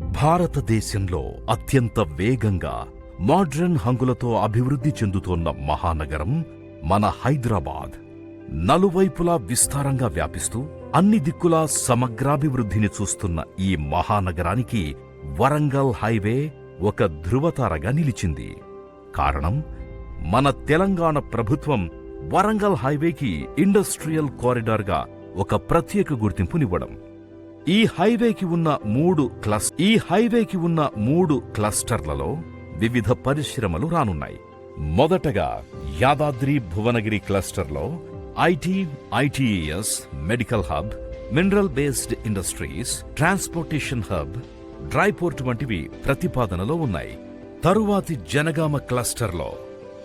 భారతదేశంలో అత్యంత వేగంగా మోడ్రన్ హంగులతో అభివృద్ధి చెందుతోన్న మహానగరం మన హైదరాబాద్. నలువైపులా విస్తారంగా వ్యాపిస్తూ అన్ని దిక్కులా సమగ్రాభివృద్ధిని చూస్తున్న ఈ మహానగరానికి వరంగల్ హైవే ఒక ధృవతారగా నిలిచింది. కారణం మన తెలంగాణ ప్రభుత్వం వరంగల్ హైవేకి ఇండస్ట్రియల్ కారిడార్గా ఒక ప్రత్యేక గుర్తింపునివ్వడం. ఈ హైవేకి ఉన్న మూడు క్లస్ ఈ హైవేకి ఉన్న మూడు క్లస్టర్లలో వివిధ పరిశ్రమలు రానున్నాయి. మొదటగా Yadadri Bhuvanagiri క్లస్టర్లో IT ITS medical hub mineral based industries transportation hub dry port వంటివి ప్రతిపాదనలో ఉన్నాయి. తరువాతి Janagama క్లస్టర్లో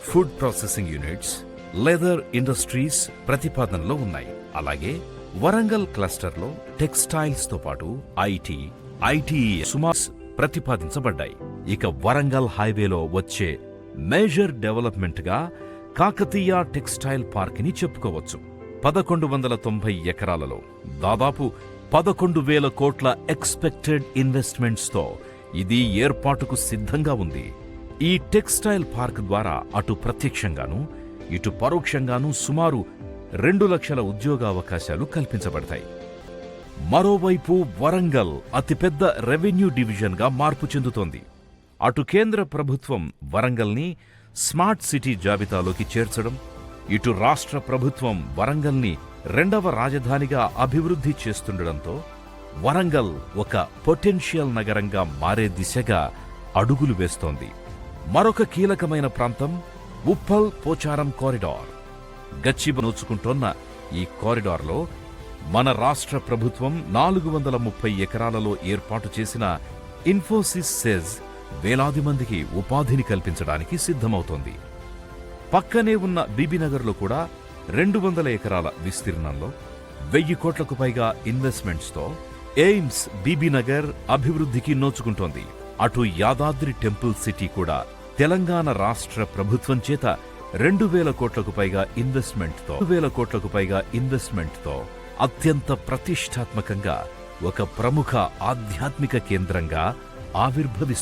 food processing units leather industries ప్రతిపాదనలో ఉన్నాయి. అలాగే వరంగల్ క్లస్టర్లో టెక్స్టైల్స్తో పాటు ఐటీ ఐటీ సుమాస్ ప్రతిపాదించబడ్డాయి. ఇక వరంగల్ హైవేలో వచ్చే మేజర్ డెవలప్మెంట్గా కాకతీయ టెక్స్టైల్ పార్క్ని చెప్పుకోవచ్చు. పదకొండు వందల తొంభై ఎకరాలలో దాదాపు పదకొండు వేల కోట్ల ఎక్స్పెక్టెడ్ ఇన్వెస్ట్మెంట్స్తో ఇది ఏర్పాటుకు సిద్ధంగా ఉంది. ఈ టెక్స్టైల్ పార్క్ ద్వారా అటు ప్రత్యక్షంగాను ఇటు పరోక్షంగాను సుమారు రెండు లక్షల ఉద్యోగావకాశాలు కల్పించబడతాయి. మరోవైపు వరంగల్ అతిపెద్ద రెవెన్యూ డివిజన్గా మార్పు చెందుతోంది. అటు కేంద్ర ప్రభుత్వం వరంగల్ని స్మార్ట్ సిటీ జాబితాలోకి చేర్చడం ఇటు రాష్ట్ర ప్రభుత్వం వరంగల్ని రెండవ రాజధానిగా అభివృద్ధి చేస్తుండడంతో వరంగల్ ఒక పొటెన్షియల్ నగరంగా మారే దిశగా అడుగులు వేస్తోంది. మరొక కీలకమైన ప్రాంతం ఉప్పల్ పోచారం కారిడార్. గచ్చిబ నోచుకుంటోన్న ఈ కారిడార్లో మన రాష్ట్ర ప్రభుత్వం నాలుగు వందల ముప్పై ఎకరాలలో ఏర్పాటు చేసిన ఇన్ఫోసిస్ సెజ్ వేలాది మందికి ఉపాధిని కల్పించడానికి సిద్ధమవుతోంది. పక్కనే ఉన్న బీబీనగర్లో కూడా రెండు వందల ఎకరాల విస్తీర్ణంలో వెయ్యి కోట్లకు పైగా ఇన్వెస్ట్మెంట్స్తో ఎయిమ్స్ బీబీనగర్ అభివృద్ధికి నోచుకుంటోంది. అటు యాదాద్రి టెంపుల్ సిటీ కూడా తెలంగాణ రాష్ట్ర ప్రభుత్వం చేత రెండు వేల కోట్లకు పైగా ఇన్వెస్ట్మెంట్తో వేల కోట్లకు పైగా ఇన్వెస్ట్మెంట్తో అత్యంత ప్రతిష్టాత్మకంగా ఒక ప్రముఖ ఆధ్యాత్మిక కేంద్రంగా ఆవిర్భవిస్తుంది